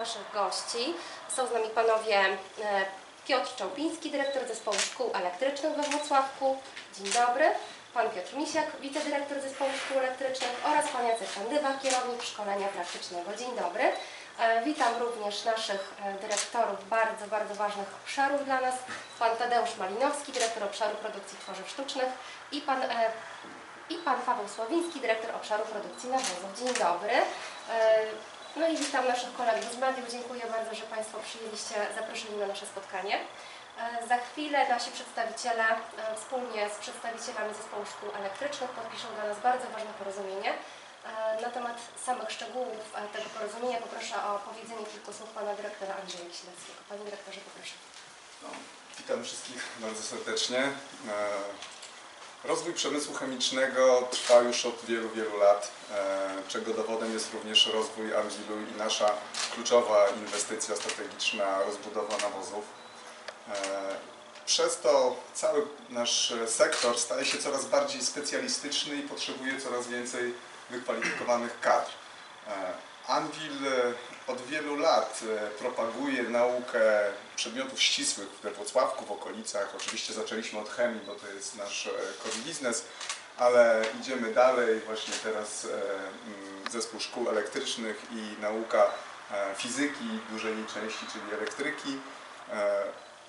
naszych gości. Są z nami panowie e, Piotr Czałpiński, dyrektor zespołu szkół elektrycznych we Wrocławku. Dzień dobry. Pan Piotr Misiak, wicedyrektor zespołu szkół elektrycznych oraz pan Jacek Kandywa, kierownik szkolenia praktycznego. Dzień dobry. E, Witam również naszych e, dyrektorów bardzo, bardzo ważnych obszarów dla nas. Pan Tadeusz Malinowski, dyrektor obszaru produkcji tworzyw sztucznych i pan, i pan Paweł Sławiński, dyrektor obszaru produkcji nawozów. Dzień dobry. No i witam naszych kolegów z mediów. Dziękuję bardzo, że Państwo przyjęliście zaproszenie na nasze spotkanie. E, Za chwilę nasi przedstawiciele e, wspólnie z przedstawicielami zespołu szkół elektrycznych podpiszą dla nas bardzo ważne porozumienie. E, Na temat samych szczegółów tego porozumienia poproszę o powiedzenie kilku słów Pana Dyrektora Andrzeja Kiśleckiego. Panie Dyrektorze, poproszę. No, witam wszystkich bardzo serdecznie. E, Rozwój przemysłu chemicznego trwa już od wielu, wielu lat, e, czego dowodem jest również rozwój Anwilu i nasza kluczowa inwestycja strategiczna rozbudowa nawozów. E, Przez to cały nasz sektor staje się coraz bardziej specjalistyczny i potrzebuje coraz więcej wykwalifikowanych kadr. Anwil e, od wielu lat e, propaguje naukę przedmiotów ścisłych we Wrocławku, w okolicach. Oczywiście zaczęliśmy od chemii, bo to jest nasz e, core business, ale idziemy dalej. Właśnie teraz mm, zespół szkół elektrycznych i nauka fizyki dużej części, czyli elektryki.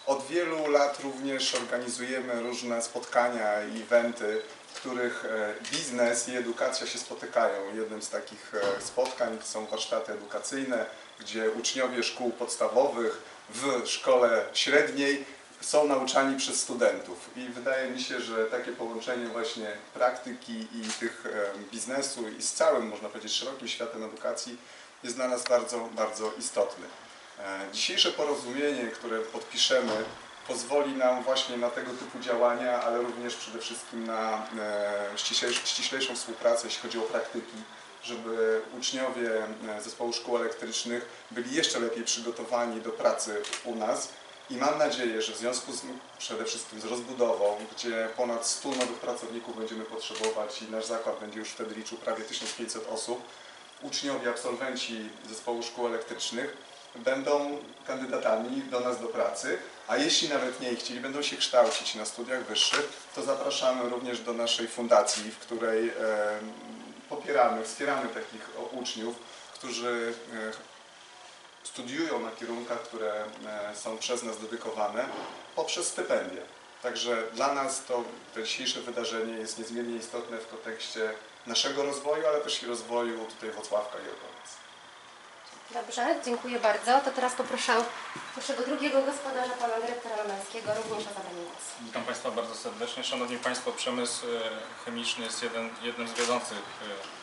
Od wielu lat również organizujemy różne spotkania i eventy, w których e, biznes i edukacja się spotykają. Jednym z takich e, spotkań są warsztaty edukacyjne, gdzie uczniowie szkół podstawowych w szkole średniej są nauczani przez studentów. I wydaje mi się, że takie połączenie właśnie praktyki i tych e, biznesu i z całym, można powiedzieć, szerokim światem edukacji jest dla nas bardzo, bardzo istotny. E, Dzisiejsze porozumienie, które podpiszemy, pozwoli nam właśnie na tego typu działania, ale również przede wszystkim na e, ściślejszą, współpracę, jeśli chodzi o praktyki, żeby uczniowie e, zespołu szkół elektrycznych byli jeszcze lepiej przygotowani do pracy u nas. I mam nadzieję, że w związku z przede wszystkim z rozbudową, gdzie ponad 100 nowych pracowników będziemy potrzebować i nasz zakład będzie już wtedy liczył prawie 1500 osób, uczniowie, absolwenci zespołu szkół elektrycznych będą kandydatami do nas do pracy, a jeśli nawet nie chcieli, będą się kształcić na studiach wyższych, to zapraszamy również do naszej fundacji, w której popieramy, wspieramy takich uczniów, którzy e, studiują na kierunkach, które e, są przez nas dedykowane poprzez stypendia. Także dla nas to, to dzisiejsze wydarzenie jest niezmiernie istotne w kontekście naszego rozwoju, ale też i rozwoju tutaj Wrocławka i okolic. Dobrze, dziękuję bardzo. To teraz poproszę naszego drugiego gospodarza, Pana Dyrektora Lemańskiego, również o zabranie głosu. Witam Państwa bardzo serdecznie. Szanowni Państwo, przemysł e, chemiczny jest jeden, jednym z wiodących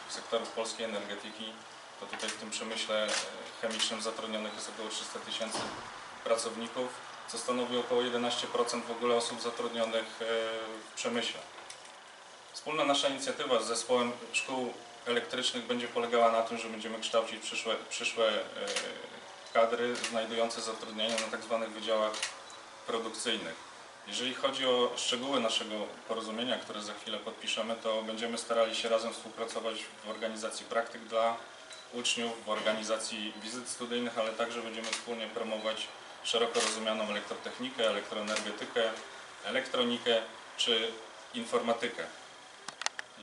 e, sektorów polskiej energetyki. To tutaj w tym przemyśle e, chemicznym zatrudnionych jest około 300 tysięcy pracowników, co stanowi około 11% w ogóle osób zatrudnionych w przemyśle. Wspólna nasza inicjatywa z zespołem szkół elektrycznych będzie polegała na tym, że będziemy kształcić przyszłe, przyszłe e, kadry znajdujące zatrudnienie na tak zwanych wydziałach produkcyjnych. Jeżeli chodzi o szczegóły naszego porozumienia, które za chwilę podpiszemy, to będziemy starali się razem współpracować w organizacji praktyk dla uczniów, w organizacji wizyt studyjnych, ale także będziemy wspólnie promować szeroko rozumianą elektrotechnikę, elektroenergetykę, elektronikę czy informatykę.